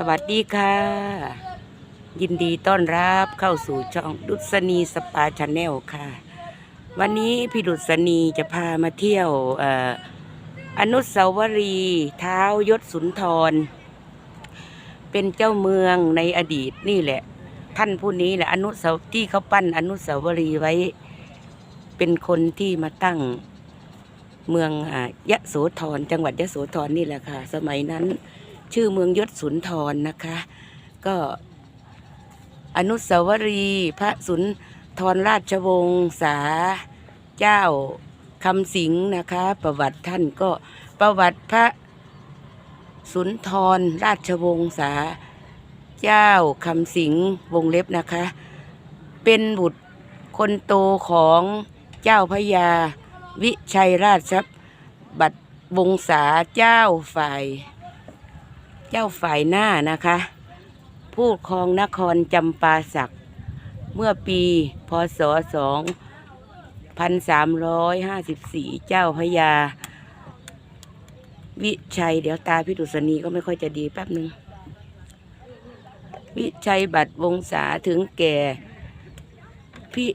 สวัสดีค่ะ ยินดีต้อนรับเข้าสู่ช่องดุษณีสปาชาแนลค่ะ วันนี้พี่ดุษณีจะพามาเที่ยวออนุสาวรีย์เท้ายศสุนทร เป็นเจ้าเมืองในอดีตนี่แหละ ท่านผู้นี้แหละอนุสาวที่เขาปั้นอนุสาวรีย์ไว้ เป็นคนที่มาตั้งเมืองอยะโสธรจังหวัดยะโสธรนี่แหละค่ะ สมัยนั้น ชื่อเมืองยศสุนทรนะคะ ก็อนุสาวรีย์พระสุนทรราชวงศ์สาเจ้าคำสิงนะคะ ประวัติท่านก็ประวัติพระสุนทรราชวงศ์สาเจ้าคำสิงวงเล็บนะคะ เป็นบุตรคนโตของเจ้าพระยาวิชัยราชบัตรวงศาเจ้าฝ่าย เจ้าฝ่ายหน้านะคะ ผู้ครองนครจำปาสัก เมื่อปีพศ 2354 เจ้าพระยาวิชัย เดี๋ยวตาพี่ดุษณีก็ไม่ค่อยจะดีแป๊บหนึ่งวิชัยบัตรวงศาถึงแก่ พิ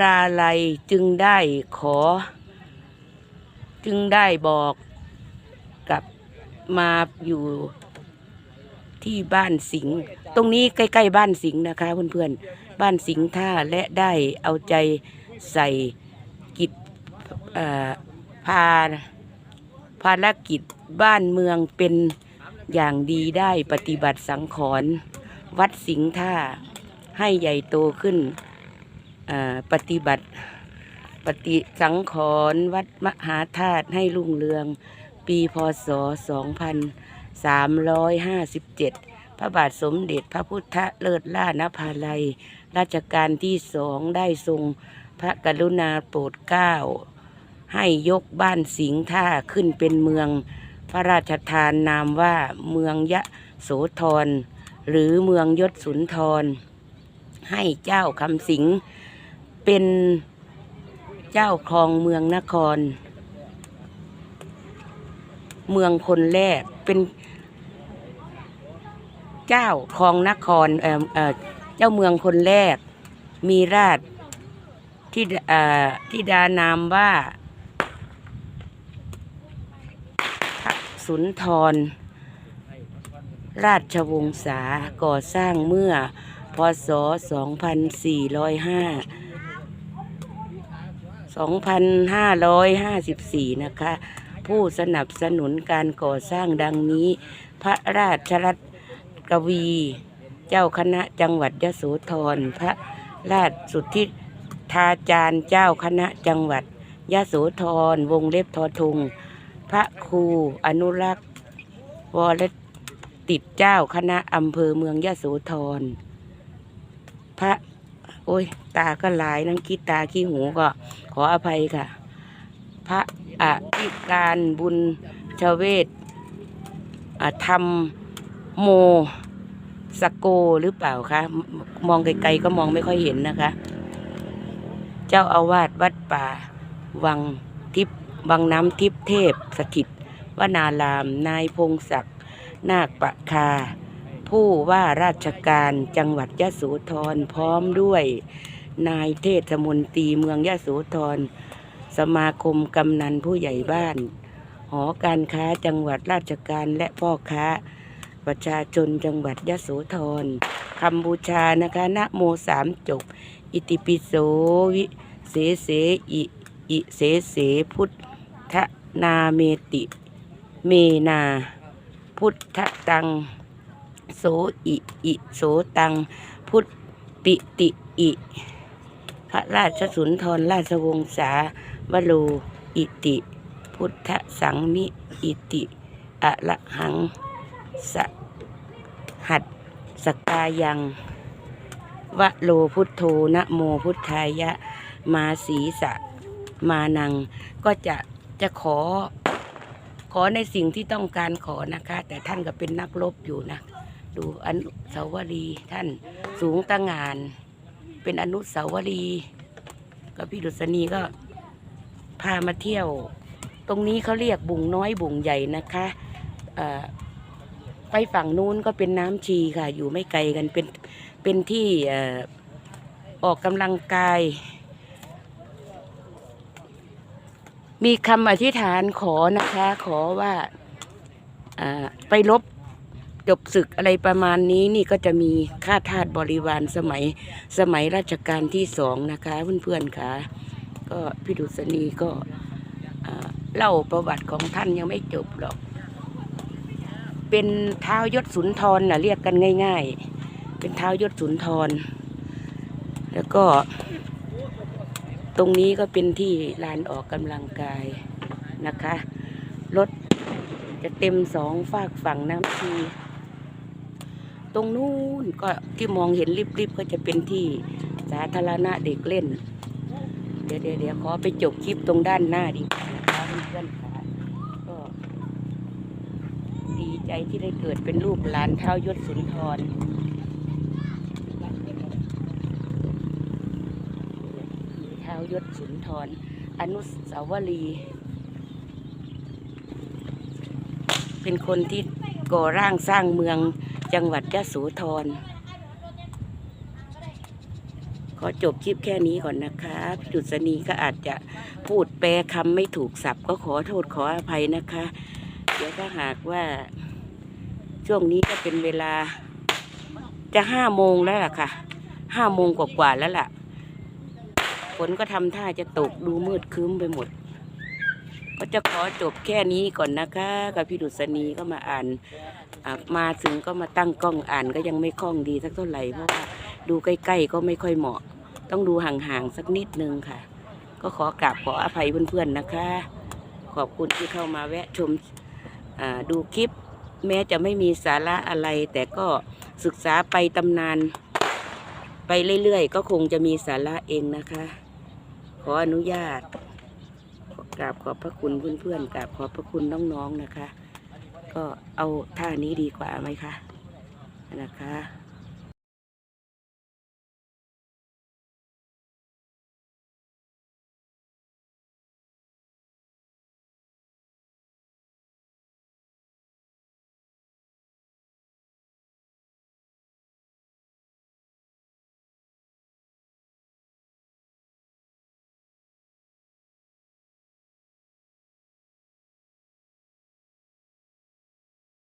ราลัยจึงได้ขอ จึงได้บอกกับมาอยู่ ที่บ้านสิงห์ตรงนี้ใกล้ๆบ้านสิงห์นะคะเพื่อนๆบ้านสิงห์ท่าและได้เอาใจใส่กิจพาภารกิจบ้านเมืองเป็นอย่างดีได้ปฏิบัติสังขรณ์วัดสิงห์ท่าให้ใหญ่โตขึ้นปฏิบัติปฏิสังขรณ์วัดมหาธาตุให้รุ่งเรือง ปีพศ2000ามร้อยห้าสิบเจ็ดพระบาทสมเด็จพระพุทธเลิศล่านภาลัยรัชกาลที่สองได้ทรงพระกรุณาโปรดเกล้าให้ยกบ้านสิงห์ท่าขึ้นเป็นเมือง พระราชทานนามว่าเมืองยะโสธรหรือเมืองยศสุนทร ให้เจ้าคำสิงเป็นเจ้าครองเมืองนคร เมืองคนแรกเป็น เจ้าครองนครเอ่อเอ่อเจ้าเมืองคนแรก มีราชที่เอ่อที่ดานามว่าสุนทร ราชวงศ์สาก่อสร้างเมื่อ พศ 2405 2554 นะคะ ผู้สนับสนุนการก่อสร้างดังนี้ พระราชรัต กวี เจ้าคณะจังหวัดยโสธร พระราชสุทธิทาจารย์เจ้าคณะจังหวัดยโสธร วงเล็บทอทุง พระครูอนุรักษ์วรติดเจ้าคณะอำเภอเมืองยโสธร พระ โอ้ย ตาก็หลายนั่งคิดตาขี้หูก็ขออภัยค่ะ พระอธิการบุญชเวศอะทำ โมสโกหรือเปล่าคะ มองไกลๆก็มองไม่ค่อยเห็นนะคะ เจ้าอาวาสวัดป่า วังทิพย์วังน้ำทิพย์เทพสถิต วนาราม นายพงศักดิ์นาคประคา ผู้ว่าราชการจังหวัดยะโสธรพร้อมด้วย นายเทศมนตรีเมืองยะโสธร สมาคมกำนันผู้ใหญ่บ้าน หอการค้าจังหวัดราชการและพ่อค้า ประชาชนจังหวัดยะโสธรคำบูชานะคะนะโมสามจบ อิติปิโสวิเสเสอิอิเสเสพุทธนาเมติ เมนา พุทธตัง โสอิอิโสตัง พุทธปิติอิพระราชสุนทรราชวงศ์สาวโรอิติ พุทธสังมิอิติอะระหัง สหัดสกายังวะโลพุทโธนะโมพุทธายะ มาสีสะมานัง ก็จะจะขอ ขอในสิ่งที่ต้องการขอนะคะ แต่ท่านก็เป็นนักรบอยู่นะ ดูอนุสาวรีย์ท่านสูงตั้งงาน เป็นอนุสาวรีย์ก็พี่ดุษณีก็พามาเที่ยว ตรงนี้เขาเรียกบุงน้อยบุงใหญ่นะคะอ่อ ไปฝั่งนู้นก็เป็นน้ำชีค่ะ อยู่ไม่ไกลกันเป็นเป็นที่ออออกกำลังกาย มีคำอธิษฐานขอนะคะ ขอว่าไปลบจบศึกอะไรประมาณนี้นี่ก็จะมีค่าทาสบริวารสมัยสมัยรัชกาลที่สองนะคะเพื่อนๆค่ะ ก็พี่ดุษณีก็เล่าประวัติของท่านยังไม่จบหรอก เป็นเท้ายศสุนทรน่ะเรียกกันง่าย ๆ เป็นเท้ายศสุนทร แล้วก็ ตรงนี้ก็เป็นที่ลานออกกำลังกายนะคะ รถจะเต็มสองฝากฝั่งน้ำชีตรงนู้นก็ที่มองเห็นริบๆก็จะเป็นที่สาธารณะเด็กเล่น เดี๋ยวเดี๋ยวเดี๋ยวขอไปจบคลิปตรงด้านหน้าดีกว่านะคะเพื่อนๆค่ะก็ ดี ใจที่ได้เกิดเป็นลูกหลานเท้ายศสุนทรเท้ายศสุนทร อนุสาวรีย์เป็นคนที่ก่อร่างสร้างเมืองจังหวัดยะโสธร ขอจบคลิปแค่นี้ก่อนนะคะพี่ดุษณีก็อาจจะพูดแปลคำไม่ถูกสับก็ขอโทษขออภัยนะคะ เดี๋ยวถ้าหากว่า ช่วงนี้ก็เป็นเวลาจะห้าโมงแล้วล่ะค่ะห้าโมงกว่าๆแล้วล่ะฝนก็ทำท่าจะตกดูมืดครึ้มไปหมด ก็จะขอจบแค่นี้ก่อนนะคะกับพี่ดุษณีก็มาอ่านมาถึงก็มาตั้งกล้องอ่านก็ยังไม่คล่องดีสักเท่าไหร่เพราะว่าดูใกล้ๆก็ไม่ค่อยเหมาะ ต้องดูห่างๆสักนิดนึงค่ะ ก็ขอกราบขออภัยเพื่อนๆนะคะ ขอบคุณที่เข้ามาแวะชมดูคลิป แม้จะไม่มีสาระอะไร แต่ก็ศึกษาไปตำนาน ไปเรื่อยๆ ก็คงจะมีสาระเองนะคะ ขออนุญาตกราบขอบพระคุณเพื่อนๆกราบขอบพระคุณน้องๆนะคะ ก็เอาท่านี้ดีกว่าไหมคะนะคะ